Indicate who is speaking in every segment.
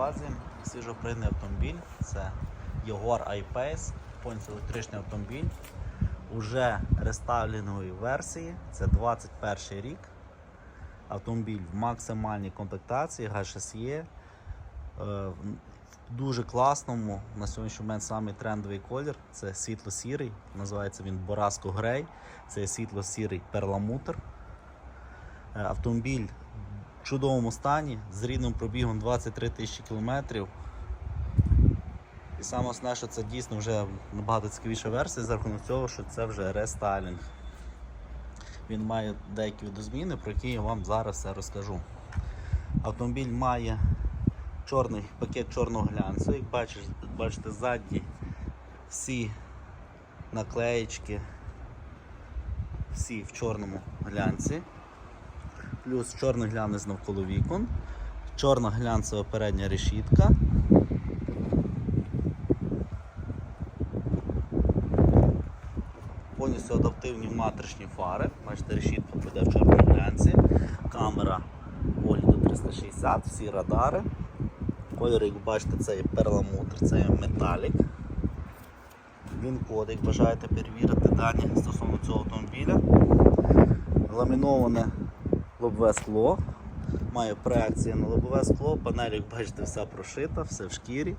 Speaker 1: увазі свіжоприйний автомобіль. Це Jaguar I-Pace, повністю електричний автомобіль. Уже рестайлінгової версії. Це 21 рік. Автомобіль в максимальній комплектації, ГШСЄ. Е, в дуже класному на сьогоднішній момент самий трендовий колір. Це світло-сірий, називається він Бораско Грей. Це світло-сірий перламутр. Е, Автомобіль чудовому стані з рідним пробігом 23 тисячі кілометрів. І саме основне, що це дійсно вже набагато цікавіша версія за рахунок цього, що це вже рестайлінг. Він має деякі видозміни, про які я вам зараз все розкажу. Автомобіль має чорний пакет чорного глянцю. Як бачиш, бачите, ззаді всі наклеєчки, всі в чорному глянці. Плюс чорний глянець навколо вікон, чорна глянцева передня решітка. Повністю адаптивні матричні фари. Бачите, решітка буде в чорному глянці, камера огляду 360, всі радари. Кольор, як бачите, це є перламутр, це є металік. Він код, як бажаєте перевірити дані стосовно цього автомобіля. Ламіноване лобове скло. Має проекція на лобове скло, панель, як бачите, вся прошита, все в шкірі.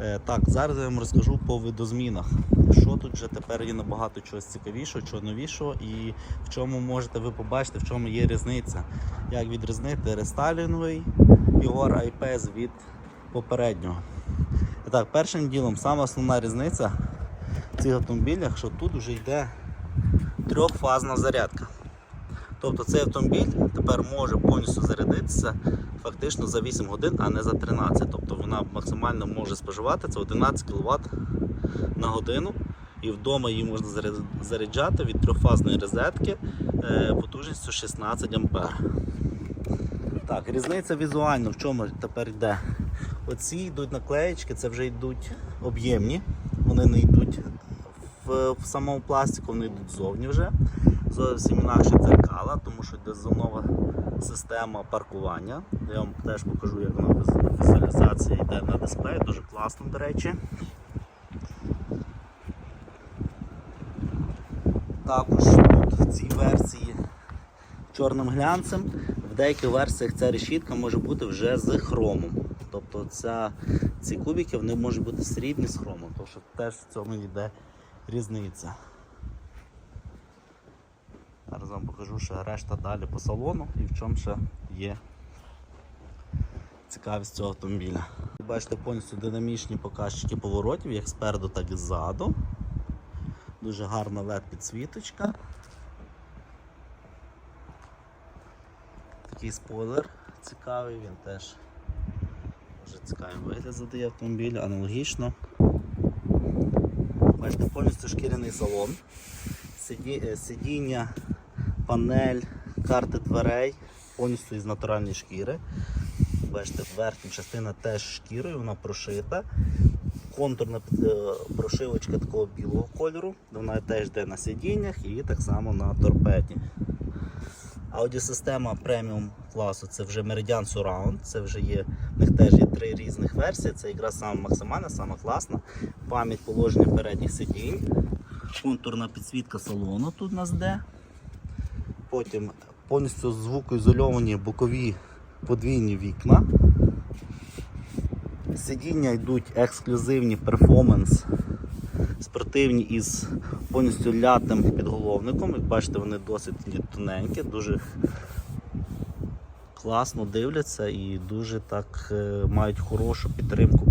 Speaker 1: Е, Так, зараз я вам розкажу по видозмінах. Що тут вже тепер є набагато чогось цікавішого, чого новішого, і в чому можете ви побачити, в чому є різниця. Як відрізнити рестайлінговий Jaguar I-Pace від попереднього. І так, першим ділом, саме основна різниця в цих автомобілях, що тут вже йде трьохфазна зарядка. Тобто цей автомобіль тепер може повністю зарядитися фактично за 8 годин, а не за 13. Тобто вона максимально може споживати це 11 кВт на годину. І вдома її можна заряджати від трьохфазної розетки е, потужністю 16 А. Так, різниця візуально в чому тепер йде. Оці йдуть наклеєчки, це вже йдуть об'ємні, вони не йдуть в, в самому пластику, вони йдуть ззовні вже. Зовсім інакше дзеркала, тому що йде зонова система паркування. Я вам теж покажу, як вона візуалізація йде на дисплеї, дуже класно, до речі. Також тут в цій версії чорним глянцем. В деяких версіях ця решітка може бути вже з хромом. Тобто ця, ці кубики вони можуть бути срібні з хромом, тому що теж в цьому йде різниця. Зараз вам покажу ще решта далі по салону і в чому ще є цікавість цього автомобіля. Бачите повністю динамічні показчики поворотів, як спереду, так і ззаду. Дуже гарна LED підсвіточка. Такий спойлер цікавий, він теж дуже цікавий вигляд задає автомобіль, аналогічно. Бачите, повністю шкіряний салон, е, сидіння, панель, карти дверей, повністю із натуральної шкіри. Бачите, верхня частина теж шкірою, вона прошита. Контурна е, прошивочка такого білого кольору, вона теж йде на сидіннях і так само на торпеді. Аудіосистема преміум класу це вже Meridian Surround, це вже є, в них теж є три різних версії, це якраз саме максимальна, саме класна. Пам'ять положення передніх сидінь, контурна підсвітка салону тут у нас де. Потім повністю звукоізольовані бокові подвійні вікна. Сидіння йдуть ексклюзивні перформанс, спортивні із повністю лятим підголовником. Як бачите, вони досить тоненькі, дуже класно дивляться і дуже так е, мають хорошу підтримку.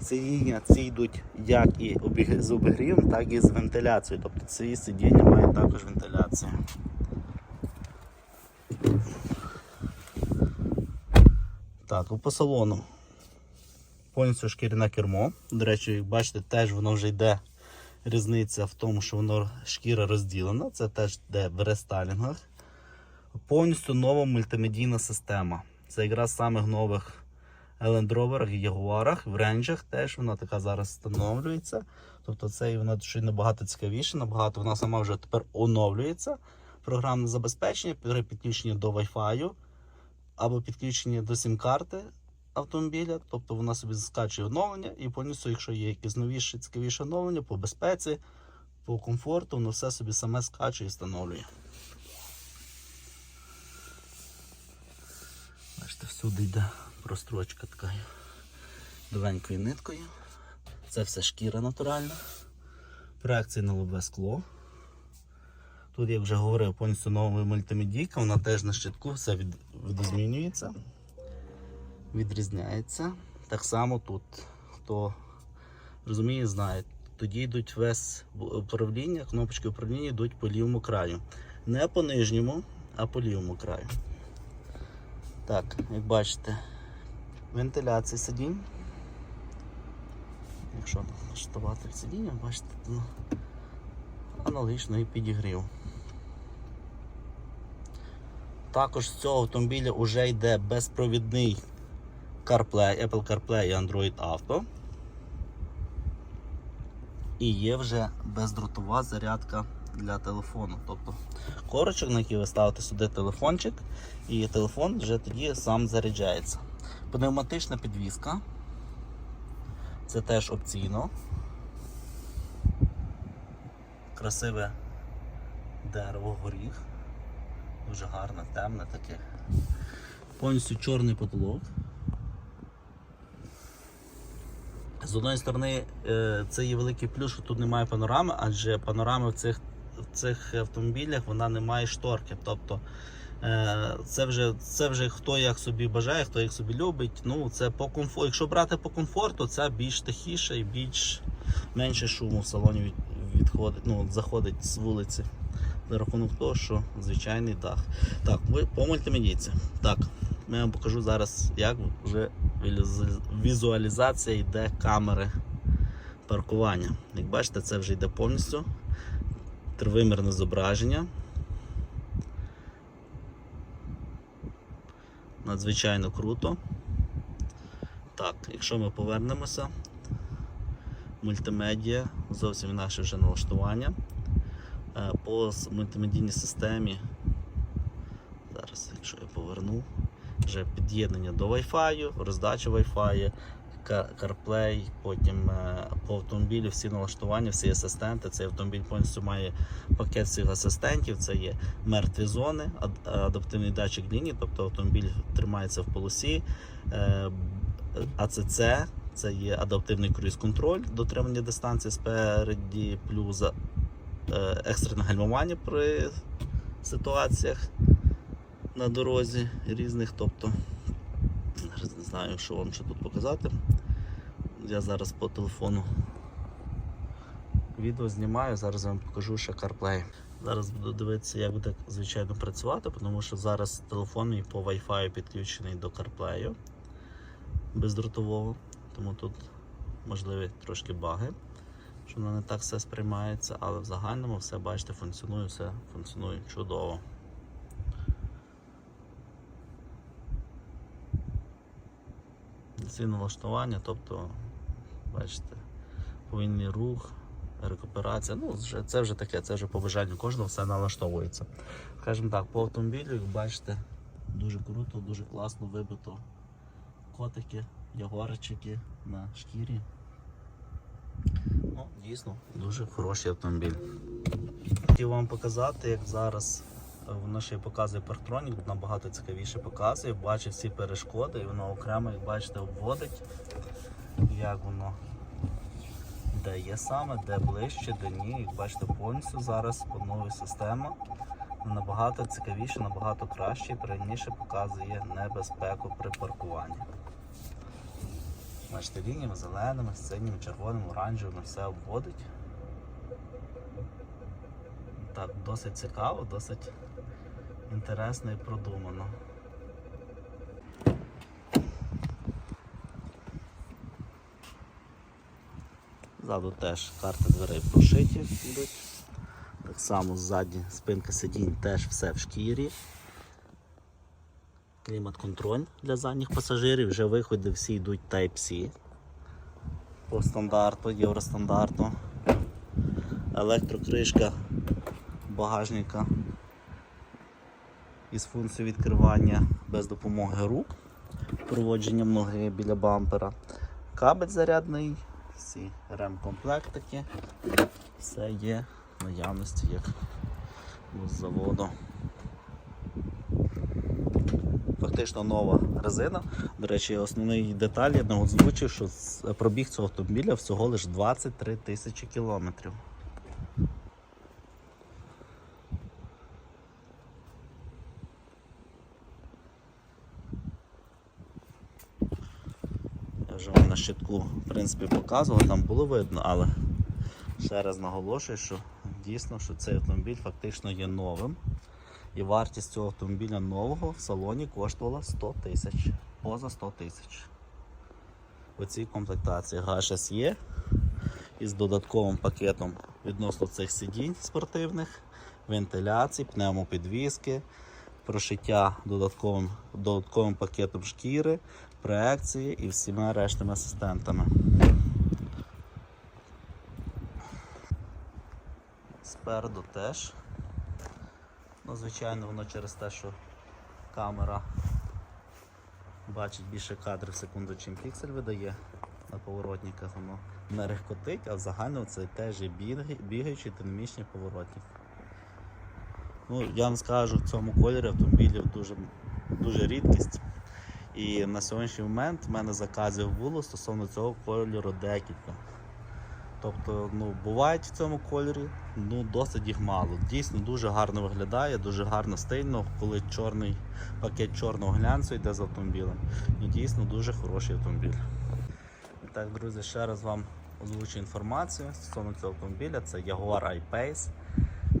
Speaker 1: Сидіння ці йдуть як і з обігрівом, так і з вентиляцією. Тобто ці сидіння мають також вентиляцію. Так, по салону. Повністю шкіряне кермо. До речі, як бачите, теж воно вже йде різниця в тому, що воно шкіра розділена. Це теж йде в рестайлінгах. Повністю нова мультимедійна система. Це якраз самих нових Rover, Ягуарах, в ренджах теж вона така зараз встановлюється. Тобто це вона ще набагато цікавіше, набагато вона сама вже тепер оновлюється. Програмне забезпечення при до Wi-Fi або підключені до сім-карти автомобіля, тобто вона собі скачує оновлення і повністю, якщо є якісь новіші, цікавіші оновлення по безпеці, по комфорту, воно все собі саме скачує і встановлює. Бачите, всюди йде прострочка така довенькою ниткою. Це все шкіра натуральна. Проекція на лобове скло. Тут, як вже говорив, повністю нова мультимедійка, вона теж на щитку, все від, видозмінюється, відрізняється. Так само тут, хто розуміє, знає. Тоді йдуть весь управління, кнопочки управління йдуть по лівому краю. Не по нижньому, а по лівому краю. Так, як бачите, вентиляція сидінь. Якщо штувати сидіння, бачите, то аналогічно і підігрів. Також з цього автомобіля вже йде безпровідний CarPlay, Apple CarPlay і Android Auto. І є вже бездротова зарядка для телефону. Тобто корочок, на який ви ставите сюди телефончик, і телефон вже тоді сам заряджається. Пневматична підвізка. Це теж опційно. Красиве дерево горіх. Дуже гарне, темне таке. Повністю чорний потолок. З одної сторони, е, це є великий плюс, що тут немає панорами, адже панорами в цих, в цих автомобілях вона не має шторки. Тобто це вже, це вже хто як собі бажає, хто як собі любить. Ну, це по комфорту. Якщо брати по комфорту, це більш тихіше і більш менше шуму в салоні від, відходить, ну, заходить з вулиці. За рахунок того, що звичайний дах. Так, ви по мультимедійці. Так, я вам покажу зараз, як вже візуалізація йде камери паркування. Як бачите, це вже йде повністю тривимірне зображення. Надзвичайно круто. Так, якщо ми повернемося, мультимедіа, зовсім наше вже налаштування. Е, По мультимедійній системі. Зараз, якщо я поверну, вже під'єднання до Wi-Fi, роздача Wi-Fi, CarPlay, потім е, по автомобілю всі налаштування, всі асистенти. Цей автомобіль повністю має пакет всіх асистентів. Це є мертві зони, адаптивний датчик лінії, тобто автомобіль тримається в полосі. Е, АЦЦ це є адаптивний круїз-контроль, дотримання дистанції спереді, плюс е, екстрене гальмування при ситуаціях на дорозі різних. Тобто, не знаю, що вам ще тут показати. Я зараз по телефону відео знімаю, зараз вам покажу ще CarPlay. Зараз буду дивитися, як буде звичайно працювати, тому що зараз телефон мій по Wi-Fi підключений до CarPlay бездротового, тому тут можливі трошки баги, що воно не так все сприймається, але в загальному все бачите, функціонує, все функціонує чудово. Ці налаштування, тобто, бачите, повільний рух, рекуперація. Ну, це вже таке, це вже по бажанню кожного все налаштовується. Скажімо так, по автомобілю, як бачите, дуже круто, дуже класно вибито котики, ягуарчики на шкірі. Ну, дійсно, дуже хороший автомобіль. Хотів вам показати, як зараз е, воно ще показує парктронік, набагато цікавіше показує, бачить всі перешкоди і воно окремо, як бачите, обводить, як воно де є саме, де ближче, де ні. Як бачите, повністю зараз планує система. Набагато цікавіше, набагато краще, і раніше показує небезпеку при паркуванні. Бачите, лініями зеленими, синіми, червоними, оранжевими все обводить. Так, досить цікаво, досить інтересно і продумано. Ззаду теж карти дверей прошиті йдуть. Так само ззаді спинка сидінь теж все в шкірі. Клімат-контроль для задніх пасажирів. Вже виходи всі йдуть Type-C по стандарту, євростандарту. Електрокришка багажника. із функцією відкривання без допомоги рук, проводженням ноги біля бампера, кабель зарядний, всі ремкомплектики. Все є в наявності як з заводу. Фактично нова резина. До речі, основний деталь я не озвучив, що пробіг цього автомобіля всього лише 23 тисячі кілометрів. Вже вам на щитку в принципі показував, там було видно, але ще раз наголошую, що дійсно що цей автомобіль фактично є новим. І вартість цього автомобіля нового в салоні коштувала 100 тисяч. Поза 100 тисяч. У цій комплектації ГШС є із додатковим пакетом відносно цих сидінь спортивних, вентиляції, пневмопідвіски, прошиття додатковим, додатковим пакетом шкіри, проекції і всіма рештами асистентами. Спереду теж. Ну, звичайно, воно через те, що камера бачить більше кадрів в секунду, чим піксель видає на поворотниках, воно не рехкотить, а в загальному це теж є біг- бігаючий динамічний поворотник. Ну, я вам скажу, в цьому кольорі автомобілів дуже, дуже рідкість. І на сьогоднішній момент в мене заказів було стосовно цього кольору декілька. Тобто, ну, бувають в цьому кольорі, ну досить їх мало. Дійсно дуже гарно виглядає, дуже гарно стильно, коли чорний пакет чорного глянцю йде з автомобілем. Ну, дійсно дуже хороший автомобіль. І так, друзі, ще раз вам озвучу інформацію стосовно цього автомобіля. Це Jaguar I-Pace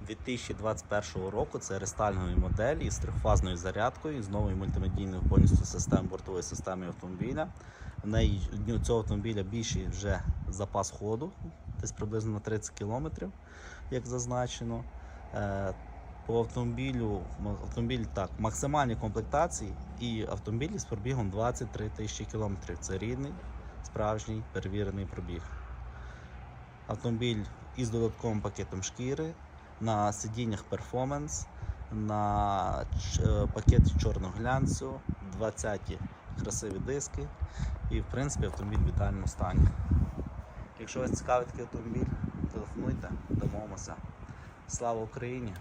Speaker 1: 2021 року. Це рестайлінгові моделі із трьохфазною зарядкою, з новою мультимедійною повністю систем, бортовою системою автомобіля. В неї у цього автомобіля більший вже запас ходу, десь приблизно на 30 км, як зазначено. Е, По автомобілю, автомобіль так, максимальні комплектації і автомобіль з пробігом 23 тисячі кілометрів. Це рідний, справжній перевірений пробіг. Автомобіль із додатковим пакетом шкіри, на сидіннях перформанс, на е, пакеті чорного глянцю, 20-ті красиві диски. І в принципі автомобіль в ідеальному стані. Якщо вас цікавить такий автомобіль, телефонуйте, домовимося. Слава Україні!